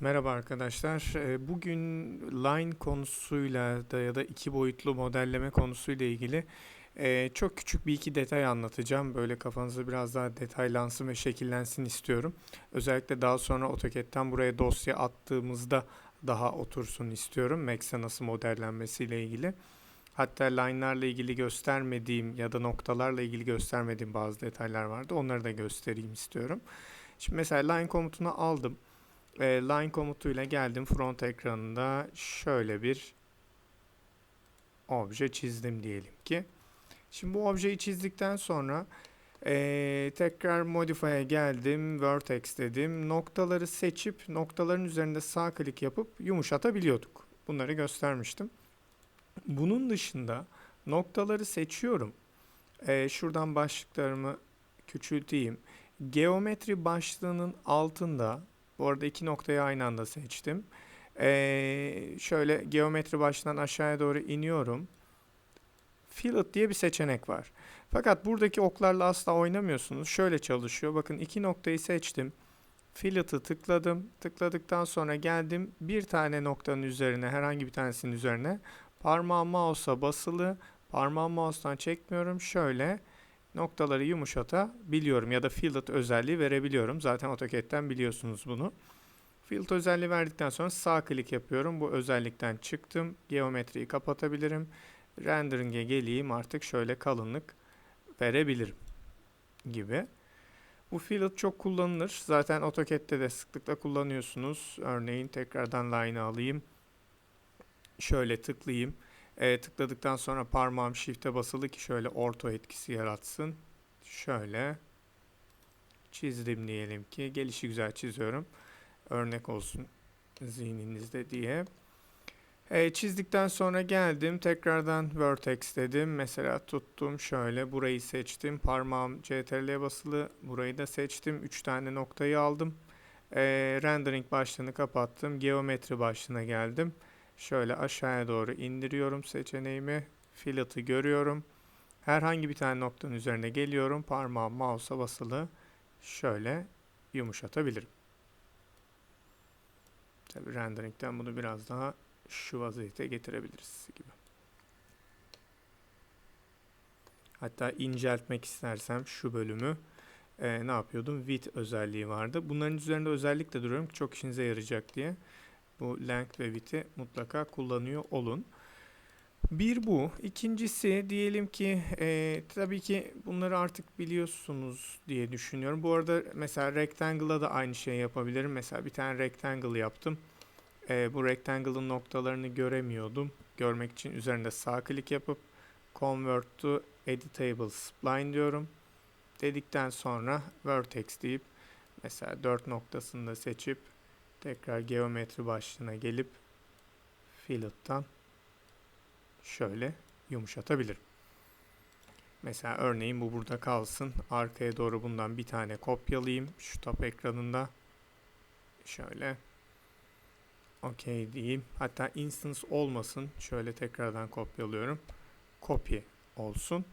Merhaba arkadaşlar. Ee, Bugün line konusuyla da ya da iki boyutlu modelleme konusuyla ilgili e, çok küçük bir iki detay anlatacağım. Böyle kafanızda biraz daha detaylansın ve şekillensin istiyorum. Özellikle daha sonra AutoCAD'den buraya dosya attığımızda daha otursun istiyorum. Max'e nasıl modellenmesiyle ilgili. Hatta line'larla ilgili göstermediğim ya da noktalarla ilgili göstermediğim bazı detaylar vardı. Onları da göstereyim istiyorum. Şimdi mesela line komutunu aldım e, line komutuyla geldim front ekranında şöyle bir obje çizdim diyelim ki. Şimdi bu objeyi çizdikten sonra e, tekrar modify'e geldim, vertex dedim. Noktaları seçip noktaların üzerinde sağ klik yapıp yumuşatabiliyorduk. Bunları göstermiştim. Bunun dışında noktaları seçiyorum. E, şuradan başlıklarımı küçülteyim. Geometri başlığının altında bu arada iki noktayı aynı anda seçtim. Ee, şöyle geometri başından aşağıya doğru iniyorum. Fillet diye bir seçenek var. Fakat buradaki oklarla asla oynamıyorsunuz. Şöyle çalışıyor. Bakın iki noktayı seçtim. Fillet'ı tıkladım. Tıkladıktan sonra geldim. Bir tane noktanın üzerine, herhangi bir tanesinin üzerine parmağım mouse'a basılı. Parmağım mouse'tan çekmiyorum. Şöyle noktaları yumuşatabiliyorum ya da fillet özelliği verebiliyorum. Zaten AutoCAD'den biliyorsunuz bunu. Fillet özelliği verdikten sonra sağ klik yapıyorum. Bu özellikten çıktım. Geometriyi kapatabilirim. Rendering'e geleyim artık şöyle kalınlık verebilirim gibi. Bu fillet çok kullanılır. Zaten AutoCAD'de de sıklıkla kullanıyorsunuz. Örneğin tekrardan line'ı alayım. Şöyle tıklayayım. E, tıkladıktan sonra parmağım shift'e basılı ki şöyle orto etkisi yaratsın. Şöyle çizdim diyelim ki. Gelişi güzel çiziyorum. Örnek olsun zihninizde diye. E, çizdikten sonra geldim. Tekrardan vertex dedim. Mesela tuttum şöyle. Burayı seçtim. Parmağım CTRL'ye basılı. Burayı da seçtim. 3 tane noktayı aldım. E, rendering başlığını kapattım. Geometri başlığına geldim. Şöyle aşağıya doğru indiriyorum seçeneğimi. Fillet'ı görüyorum. Herhangi bir tane noktanın üzerine geliyorum. Parmağım mouse'a basılı. Şöyle yumuşatabilirim. Tabi rendering'den bunu biraz daha şu vaziyete getirebiliriz gibi. Hatta inceltmek istersem şu bölümü e, ne yapıyordum? Width özelliği vardı. Bunların üzerinde özellikle duruyorum ki çok işinize yarayacak diye bu length ve width'i mutlaka kullanıyor olun. Bir bu. İkincisi diyelim ki e, tabii ki bunları artık biliyorsunuz diye düşünüyorum. Bu arada mesela rectangle'a da aynı şey yapabilirim. Mesela bir tane rectangle yaptım. E, bu rectangle'ın noktalarını göremiyordum. Görmek için üzerinde sağ klik yapıp convert to editable spline diyorum. Dedikten sonra vertex deyip mesela 4 noktasını da seçip Tekrar geometri başlığına gelip fillet'tan şöyle yumuşatabilirim. Mesela örneğin bu burada kalsın. Arkaya doğru bundan bir tane kopyalayayım. Şu top ekranında. Şöyle. OK diyeyim. Hatta instance olmasın. Şöyle tekrardan kopyalıyorum. Copy olsun.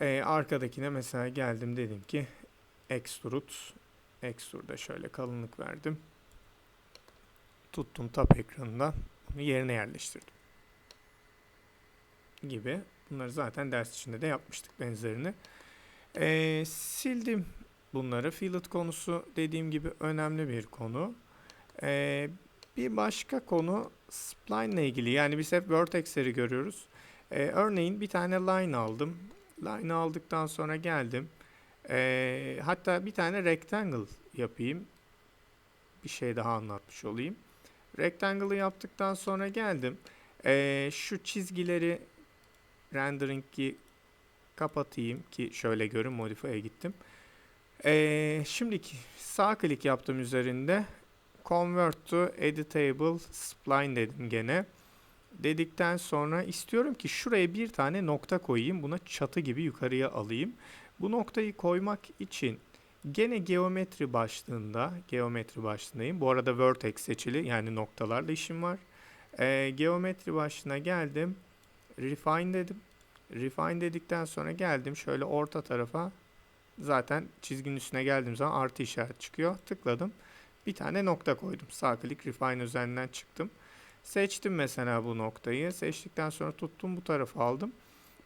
Ee, arkadakine mesela geldim dedim ki extrude. Extrude'a şöyle kalınlık verdim tuttum tab ekranından bunu yerine yerleştirdim. Gibi. Bunları zaten ders içinde de yapmıştık benzerini. Ee, sildim bunları. Fillet konusu dediğim gibi önemli bir konu. Ee, bir başka konu spline ile ilgili. Yani biz hep vertexleri görüyoruz. Ee, örneğin bir tane line aldım. Line aldıktan sonra geldim. Ee, hatta bir tane rectangle yapayım. Bir şey daha anlatmış olayım. Rectangle'ı yaptıktan sonra geldim. Ee, şu çizgileri rendering'i kapatayım ki şöyle görün modify'e gittim. Ee, şimdiki sağ klik yaptım üzerinde. Convert to editable spline dedim gene. Dedikten sonra istiyorum ki şuraya bir tane nokta koyayım. Buna çatı gibi yukarıya alayım. Bu noktayı koymak için Gene geometri başlığında, geometri başlığındayım. Bu arada vertex seçili yani noktalarla işim var. Ee, geometri başlığına geldim. Refine dedim. Refine dedikten sonra geldim şöyle orta tarafa. Zaten çizginin üstüne geldiğim zaman artı işaret çıkıyor. Tıkladım. Bir tane nokta koydum. Sağ klik refine üzerinden çıktım. Seçtim mesela bu noktayı. Seçtikten sonra tuttum bu tarafa aldım.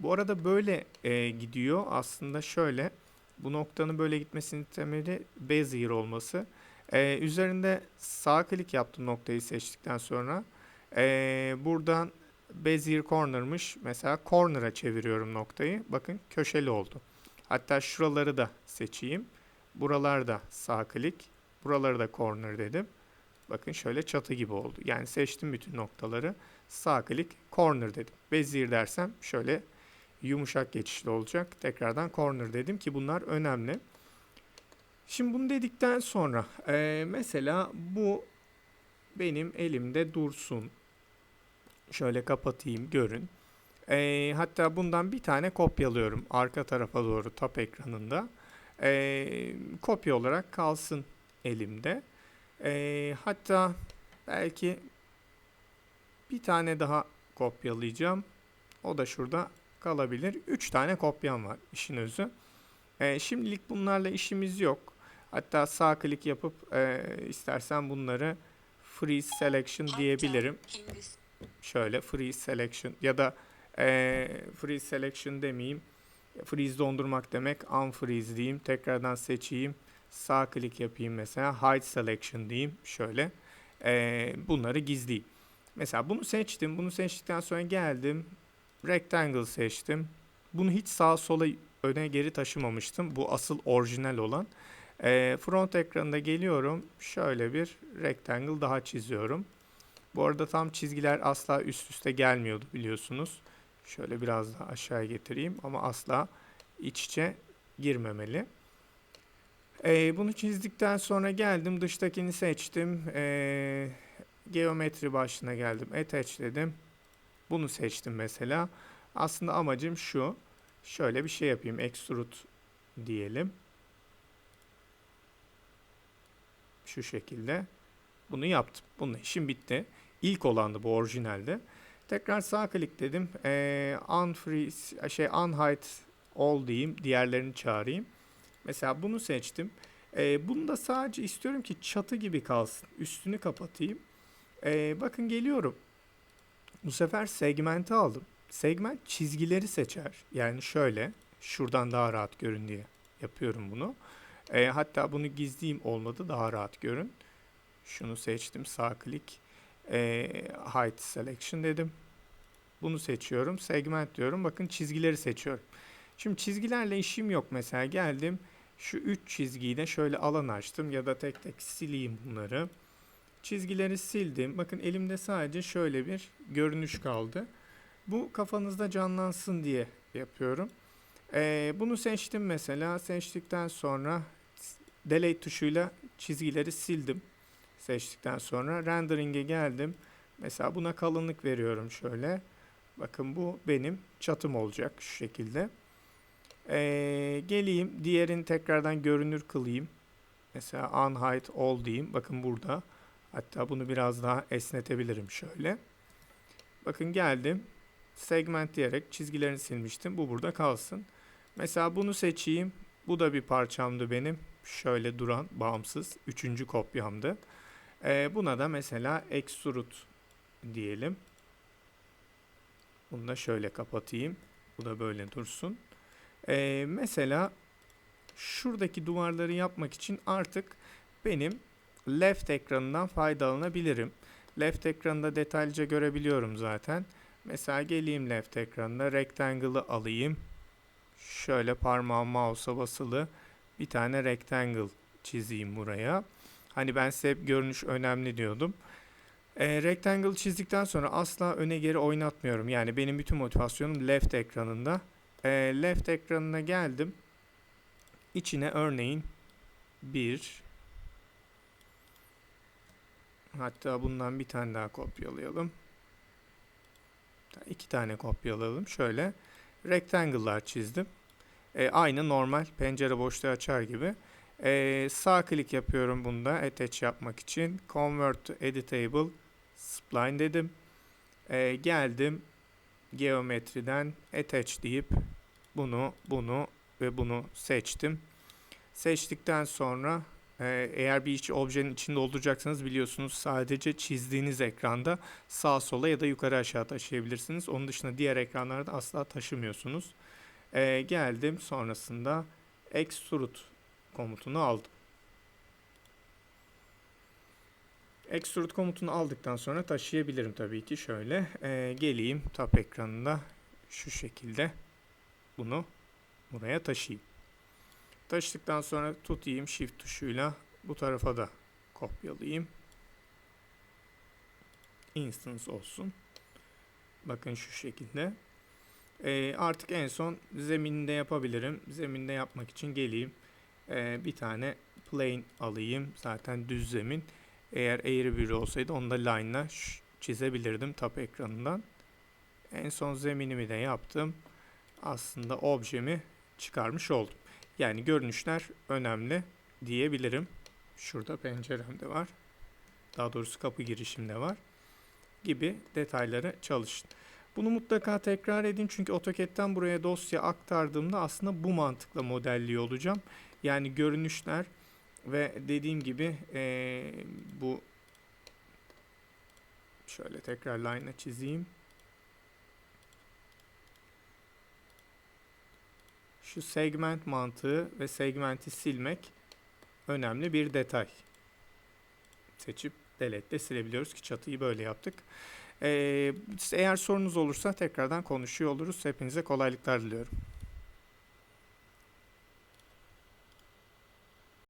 Bu arada böyle e, gidiyor. Aslında şöyle. Bu noktanın böyle gitmesinin temeli Bezier olması. E, üzerinde sağ klik yaptım noktayı seçtikten sonra. E, buradan Bezier Corner'mış. Mesela Corner'a çeviriyorum noktayı. Bakın köşeli oldu. Hatta şuraları da seçeyim. Buralarda sağ klik. Buraları da Corner dedim. Bakın şöyle çatı gibi oldu. Yani seçtim bütün noktaları. Sağ klik Corner dedim. Bezier dersem şöyle yumuşak geçişli olacak. Tekrardan Corner dedim ki bunlar önemli. Şimdi bunu dedikten sonra e, mesela bu benim elimde dursun. Şöyle kapatayım görün. E, hatta bundan bir tane kopyalıyorum arka tarafa doğru tap ekranında. E, kopya olarak kalsın elimde. E, hatta belki bir tane daha kopyalayacağım. O da şurada kalabilir. 3 tane kopyam var işin özü. E, şimdilik bunlarla işimiz yok. Hatta sağ klik yapıp e, istersen bunları freeze selection diyebilirim. Şöyle freeze selection ya da e, freeze selection demeyeyim. Freeze dondurmak demek. Unfreeze diyeyim. Tekrardan seçeyim. Sağ klik yapayım mesela. Hide selection diyeyim. Şöyle. E, bunları gizleyeyim. Mesela bunu seçtim. Bunu seçtikten sonra geldim. Rectangle seçtim. Bunu hiç sağa sola öne geri taşımamıştım. Bu asıl orijinal olan. E, front ekranında geliyorum. Şöyle bir rectangle daha çiziyorum. Bu arada tam çizgiler asla üst üste gelmiyordu biliyorsunuz. Şöyle biraz daha aşağıya getireyim ama asla iç içe girmemeli. E, bunu çizdikten sonra geldim. Dıştakini seçtim. E, geometri başlığına geldim. Attach dedim. Bunu seçtim mesela. Aslında amacım şu. Şöyle bir şey yapayım. Extrude diyelim. Şu şekilde. Bunu yaptım. Bunun işim bitti. İlk olandı bu orijinalde. Tekrar sağ klik dedim. Ee, unfreeze, şey unhide all diyeyim. Diğerlerini çağırayım. Mesela bunu seçtim. Ee, bunu da sadece istiyorum ki çatı gibi kalsın. Üstünü kapatayım. Ee, bakın geliyorum. Bu sefer segmenti aldım. Segment çizgileri seçer. Yani şöyle. Şuradan daha rahat görün diye yapıyorum bunu. E, hatta bunu gizleyeyim olmadı daha rahat görün. Şunu seçtim sağ klik. E, Hide Selection dedim. Bunu seçiyorum. Segment diyorum. Bakın çizgileri seçiyorum. Şimdi çizgilerle işim yok mesela. Geldim. Şu 3 çizgiyi de şöyle alan açtım. Ya da tek tek sileyim bunları. Çizgileri sildim. Bakın elimde sadece şöyle bir görünüş kaldı. Bu kafanızda canlansın diye yapıyorum. Ee, bunu seçtim mesela. Seçtikten sonra delete tuşuyla çizgileri sildim. Seçtikten sonra rendering'e geldim. Mesela buna kalınlık veriyorum şöyle. Bakın bu benim çatım olacak şu şekilde. Ee, geleyim diğerini tekrardan görünür kılayım. Mesela unhide all diyeyim. Bakın burada. Hatta bunu biraz daha esnetebilirim şöyle. Bakın geldim. Segment diyerek çizgilerini silmiştim. Bu burada kalsın. Mesela bunu seçeyim. Bu da bir parçamdı benim. Şöyle duran, bağımsız. Üçüncü kopyamdı. Ee, buna da mesela extrude diyelim. Bunu da şöyle kapatayım. Bu da böyle dursun. Ee, mesela şuradaki duvarları yapmak için artık benim left ekranından faydalanabilirim. Left ekranında detaylıca görebiliyorum zaten. Mesela geleyim left ekranına rectangle'ı alayım. Şöyle parmağım mouse'a basılı bir tane rectangle çizeyim buraya. Hani ben size hep görünüş önemli diyordum. E, rectangle çizdikten sonra asla öne geri oynatmıyorum. Yani benim bütün motivasyonum left ekranında. E, left ekranına geldim. İçine örneğin bir hatta bundan bir tane daha kopyalayalım. İki tane kopyalayalım. Şöyle rectangle'lar çizdim. E, aynı normal pencere boşluğu açar gibi. E, sağ klik yapıyorum bunda attach yapmak için. Convert to editable spline dedim. E, geldim geometriden attach deyip bunu, bunu ve bunu seçtim. Seçtikten sonra eğer bir iç objenin içinde olacaksanız biliyorsunuz sadece çizdiğiniz ekranda sağa sola ya da yukarı aşağı taşıyabilirsiniz. Onun dışında diğer ekranlarda asla taşımıyorsunuz. Ee, geldim sonrasında extrude komutunu aldım. Extrude komutunu aldıktan sonra taşıyabilirim tabii ki. Şöyle ee, geleyim tab ekranında şu şekilde bunu buraya taşıyayım. Taşıdıktan sonra tutayım shift tuşuyla bu tarafa da kopyalayayım. Instance olsun. Bakın şu şekilde. Ee, artık en son zeminde yapabilirim. Zeminde yapmak için geleyim. Ee, bir tane plane alayım. Zaten düz zemin. Eğer eğri bir olsaydı onu da line'la çizebilirdim tab ekranından. En son zeminimi de yaptım. Aslında objemi çıkarmış oldum. Yani görünüşler önemli diyebilirim. Şurada pencerem de var. Daha doğrusu kapı girişim de var. Gibi detayları çalışın. Bunu mutlaka tekrar edin çünkü AutoCAD'den buraya dosya aktardığımda aslında bu mantıkla modelliyor olacağım. Yani görünüşler ve dediğim gibi eee, bu şöyle tekrar line'a çizeyim. Şu segment mantığı ve segmenti silmek önemli bir detay. Seçip delete'le silebiliyoruz ki çatıyı böyle yaptık. Ee, eğer sorunuz olursa tekrardan konuşuyor oluruz. Hepinize kolaylıklar diliyorum.